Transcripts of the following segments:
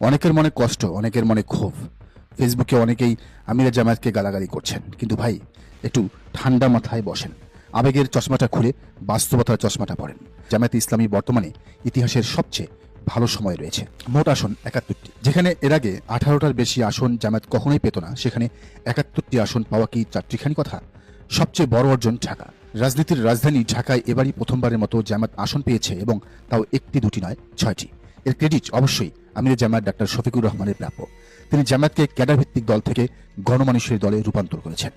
অনেকের মনে কষ্ট, অনেকের মনে ক্ষোভ। ফেসবুকে অনেকেই আমিরা জামায়াতকে গালাগালি করছেন। কিন্তু ভাই, একটু ঠান্ডা মাথায় বসেন। আবেগের চশমাটা খুলে বাস্তবতার চশমাটা পড়েন জামায়াতে ইসলামী বর্তমানে ইতিহাসের সবচেয়ে ভালো সময় রয়েছে। মোট আসন একাত্তরটি। যেখানে এর আগে আঠারোটার বেশি আসন জামায়াত কখনোই পেত না। সেখানে একাত্তরটি আসন পাওয়া কি চারটিখানি কথা? সবচেয়ে বড় অর্জন ঢাকা। রাজনীতির রাজধানী ঢাকায় এবারই প্রথমবারের মতো জামাত আসন পেয়েছে এবং তাও একটি দুটি নয়, ছয়টি। এর ক্রেডিট অবশ্যই আমির জামায়াত ডাক্তার শফিকুর রহমানের প্রাপ্য তিনি জামায়াতকে ক্যাডারভিত্তিক দল থেকে গণমানুষের দলে রূপান্তর করেছেন।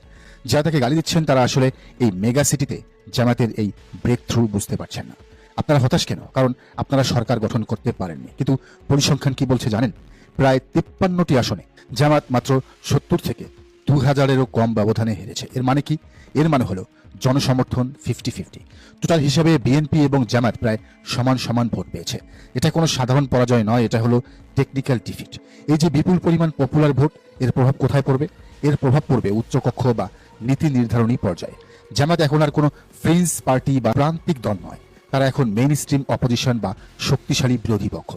যারা তাকে গালি দিচ্ছেন, তারা আসলে এই মেগা সিটিতে জামাতের এই ব্রেক থ্রু বুঝতে পারছেন না। আপনারা হতাশ কেন? কারণ আপনারা সরকার গঠন করতে পারেননি। কিন্তু পরিসংখ্যান কি বলছে জানেন? প্রায় তিপ্পান্নটি আসনে জামাত মাত্র সত্তর থেকে দু হাজারেরও কম ব্যবধানে হেরেছে। এর মানে কি? এর মানে হলো জনসমর্থন ফিফটি ফিফটি। টোটাল হিসাবে বিএনপি এবং জামাত প্রায় সমান সমান ভোট পেয়েছে। এটা কোনো সাধারণ পরাজয় নয়, এটা হলো টেকনিক্যাল ডিফিট এই যে বিপুল পরিমাণ পপুলার ভোট এর প্রভাব কোথায় পড়বে? এর প্রভাব পড়বে উচ্চকক্ষ বা নীতি নির্ধারণী পর্যায়ে। জামাত এখন আর কোনো ফ্রেঞ্চ পার্টি বা প্রান্তিক দল নয়। তারা এখন মেইন স্ট্রিম অপোজিশন বা শক্তিশালী বিরোধী পক্ষ।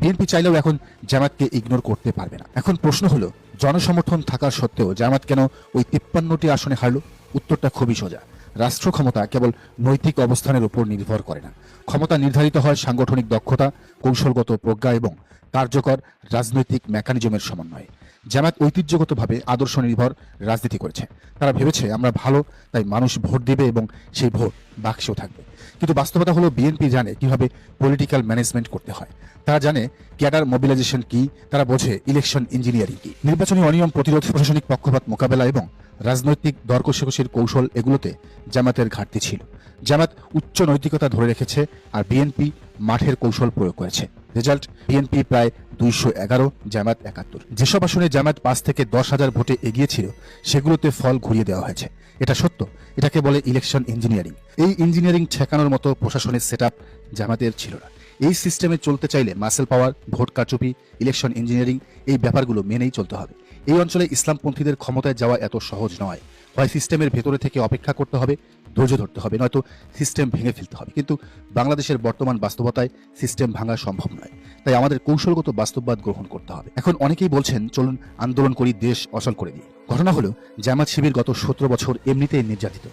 বিএনপি চাইলেও এখন জামাতকে ইগনোর করতে পারবে না। এখন প্রশ্ন হলো জনসমর্থন থাকার সত্ত্বেও জামাত কেন ওই তিপ্পান্নটি আসনে হারল? উত্তরটা খুবই সোজা। রাষ্ট্র ক্ষমতা কেবল নৈতিক অবস্থানের উপর নির্ভর করে না। ক্ষমতা নির্ধারিত হয় সাংগঠনিক দক্ষতা, কৌশলগত প্রজ্ঞা এবং কার্যকর রাজনৈতিক মেকানিজমের সমন্বয়ে। জামাত ঐতিহ্যগতভাবে আদর্শ নির্ভর রাজনীতি করেছে। তারা ভেবেছে, আমরা ভালো, তাই মানুষ ভোট দেবে এবং সেই ভোট বাক্সেও থাকবে। কিন্তু বাস্তবতা হলো বিএনপি জানে কীভাবে পলিটিক্যাল ম্যানেজমেন্ট করতে হয়। তারা জানে ক্যাডার মোবিলাইজেশন কি, তারা বোঝে ইলেকশন ইঞ্জিনিয়ারিং কি। নির্বাচনী অনিয়ম প্রতিরোধ, প্রশাসনিক পক্ষপাত মোকাবেলা এবং রাজনৈতিক দর কষাকষির কৌশল এগুলোতে জামাতের ঘাটতি ছিল। জামাত উচ্চ নৈতিকতা ধরে রেখেছে আর বিএনপি মাঠের কৌশল প্রয়োগ করেছে। রেজাল্ট বিএনপি প্রায় দুইশো এগারো জামাত একাত্তর। যেসব আসনে জামাত পাঁচ থেকে দশ হাজার ভোটে এগিয়ে ছিল সেগুলোতে ফল ঘুরিয়ে দেওয়া হয়েছে। এটা সত্য, এটাকে বলে ইলেকশন ইঞ্জিনিয়ারিং এই ইঞ্জিনিয়ারিং ঠেকানোর মতো প্রশাসনের সেট জামাতের ছিল না। এই সিস্টেমে চলতে চাইলে মাসেল পাওয়ার ভোট কারচুপি ইলেকশন ইঞ্জিনিয়ারিং এই ব্যাপারগুলো মেনেই চলতে হবে। এই অঞ্চলে ইসলামপন্থীদের ক্ষমতায় যাওয়া এত সহজ নয়। হয় সিস্টেমের ভেতরে থেকে অপেক্ষা করতে হবে ধৈর্য ধরতে হবে, নয়তো সিস্টেম ভেঙে ফেলতে হবে। কিন্তু বাংলাদেশের বর্তমান বাস্তবতায় সিস্টেম ভাঙা সম্ভব নয়। তাই আমাদের কৌশলগত বাস্তববাদ গ্রহণ করতে হবে। এখন অনেকেই বলছেন, চলুন আন্দোলন করি, দেশ অচল করে দিই। ঘটনা হলো, জামাত শিবির গত সতেরো বছর এমনিতেই নির্যাতিত।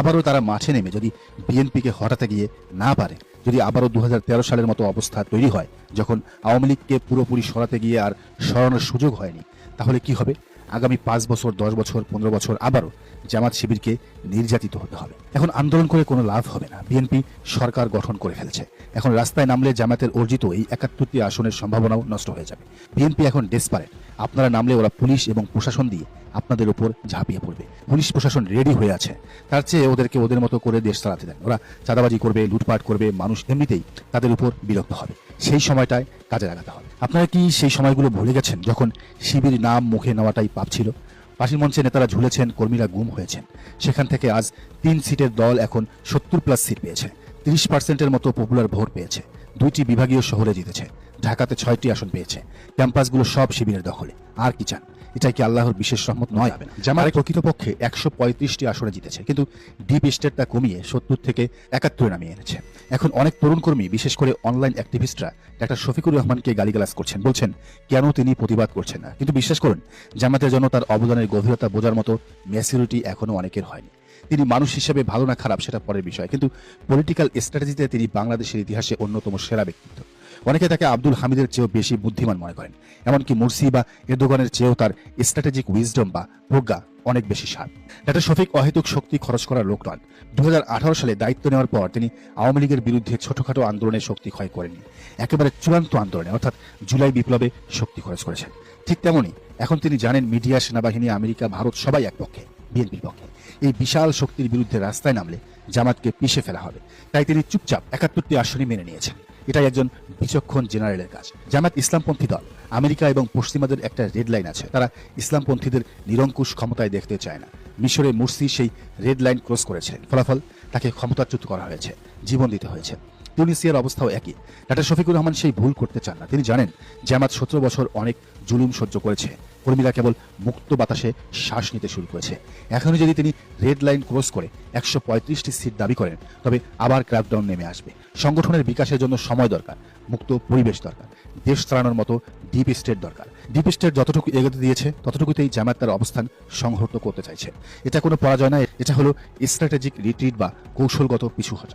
আবারও তারা মাঠে নেমে যদি বিএনপিকে হটাতে গিয়ে না পারে, যদি আবারও দু হাজার তেরো সালের মতো অবস্থা তৈরি হয়, যখন আওয়ামী লীগকে পুরোপুরি সরাতে গিয়ে আর সরানোর সুযোগ হয়নি, তাহলে কি হবে? আগামী পাঁচ বছর, দশ বছর, পনেরো বছর আবারও জামাত শিবিরকে নির্যাতিত হতে হবে। এখন আন্দোলন করে কোনো লাভ হবে না। বিএনপি সরকার গঠন করে ফেলছে। এখন রাস্তায় নামলে জামাতের অর্জিত এই একাত্তরটি আসনের সম্ভাবনাও নষ্ট হয়ে যাবে। বিএনপি এখন ডেসপারেট আপনারা নামলে ওরা পুলিশ এবং প্রশাসন দিয়ে আপনাদের উপর ঝাঁপিয়ে পড়বে। পুলিশ প্রশাসন রেডি হয়ে আছে। তার চেয়ে ওদেরকে ওদের মতো করে দেশ চালাতে দেন। ওরা চাঁদাবাজি করবে, লুটপাট করবে, মানুষ এমনিতেই তাদের উপর বিরক্ত হবে। সেই সময়টায় কাজে লাগাতে হবে। আপনারা কি সেই সময়গুলো ভুলে গেছেন যখন শিবির নাম মুখে নেওয়াটাই পাপ ছিল? পাশের মঞ্চে নেতারা ঝুলেছেন, কর্মীরা গুম হয়েছেন। সেখান থেকে আজ তিন সিটের দল এখন সত্তর প্লাস সিট পেয়েছে। তিরিশ পার্সেন্টের মতো পপুলার ভোট পেয়েছে। দুইটি বিভাগীয় শহরে জিতেছে। ঢাকাতে ছয়টি আসন পেয়েছে। ক্যাম্পাসগুলো সব শিবিরের দখলে। আর কি চান? এটাই কি আল্লাহর বিশেষ রহমত? নয়। জামায়াত প্রকৃতপক্ষে একশো পঁয়ত্রিশটি আসনে জিতেছে কিন্তু ডিপ স্টেট তা কমিয়ে সত্তর থেকে একাত্তরে নামিয়ে এনেছে। এখন অনেক তরুণ কর্মী বিশেষ করে অনলাইন অ্যাক্টিভিস্টরা ডাক্তার শফিকুর রহমানকে গালিগালাস করছেন। বলছেন কেন তিনি প্রতিবাদ করছেন না? কিন্তু বিশ্বাস করুন জামাতের জন্য তার অবদানের গভীরতা বোঝার মতো ম্যাচিউরিটি এখনও অনেকের হয়নি। তিনি মানুষ হিসেবে ভালো না খারাপ সেটা পরের বিষয়। কিন্তু পলিটিক্যাল স্ট্র্যাটেজিতে তিনি বাংলাদেশের ইতিহাসে অন্যতম সেরা ব্যক্তিত্ব। অনেকে তাকে আব্দুল হামিদের চেয়েও বেশি বুদ্ধিমান মনে করেন। এমনকি মুরসি বা এরদোগানের চেয়েও তার স্ট্র্যাটেজিক উইজডম বা প্রজ্ঞা অনেক বেশি সার ডাক্তার শফিক অহেতুক শক্তি খরচ করার লোক নন। দুহাজার আঠারো সালে দায়িত্ব নেওয়ার পর তিনি আওয়ামী লীগের বিরুদ্ধে ছোটখাটো আন্দোলনে শক্তি ক্ষয় করেননি। একেবারে চূড়ান্ত আন্দোলনে, অর্থাৎ জুলাই বিপ্লবে শক্তি খরচ করেছেন। ঠিক তেমনই, এখন তিনি জানেন মিডিয়া, সেনাবাহিনী, আমেরিকা, ভারত সবাই এক পক্ষে। বিএনপির পক্ষে। এই বিশাল শক্তির বিরুদ্ধে রাস্তায় নামলে জামাতকে পিষে ফেলা হবে। তাই তিনি চুপচাপ একাত্তরটি আসনই মেনে নিয়েছেন। এটাই একজন বিচক্ষণ জেনারেলের কাজ। জামাত ইসলামপন্থী দল, আমেরিকা এবং পশ্চিমাদের একটা রেড লাইন আছে। তারা ইসলামপন্থীদের নিরঙ্কুশ ক্ষমতায় দেখতে চায় না। মিশরে মুরসি সেই রেড লাইন ক্রস করেছিলেন ফলাফল তাকে ক্ষমতাচ্যুত করা হয়েছে, জীবন দিতে হয়েছে। তিউনিসিয়ার অবস্থাও একই। ডাক্তার শফিকুর রহমান সেই ভুল করতে চান না। তিনি জানেন, জামাত সতেরো বছর অনেক জুলুম সহ্য করেছে। কর্মীরা কেবল মুক্ত বাতাসে শ্বাস নিতে শুরু করেছে। এখনই যদি তিনি রেড লাইন ক্রস করে একশো পঁয়ত্রিশটি সিট দাবি করেন, তবে আবার ক্র্যাকডাউন নেমে আসবে। সংগঠনের বিকাশের জন্য সময় দরকার, মুক্ত পরিবেশ দরকার, দেশ চালানোর মতো ডিপ স্টেট দরকার। ডিপ স্টেট যতটুকু এগোতে দিয়েছে, ততটুকুতেই জামায়াত তার অবস্থান সংহত করতে চাইছে। এটা কোনো পরাজয় নয়, এটা হলো স্ট্র্যাটেজিক রিট্রিট বা কৌশলগত পিছু হটা।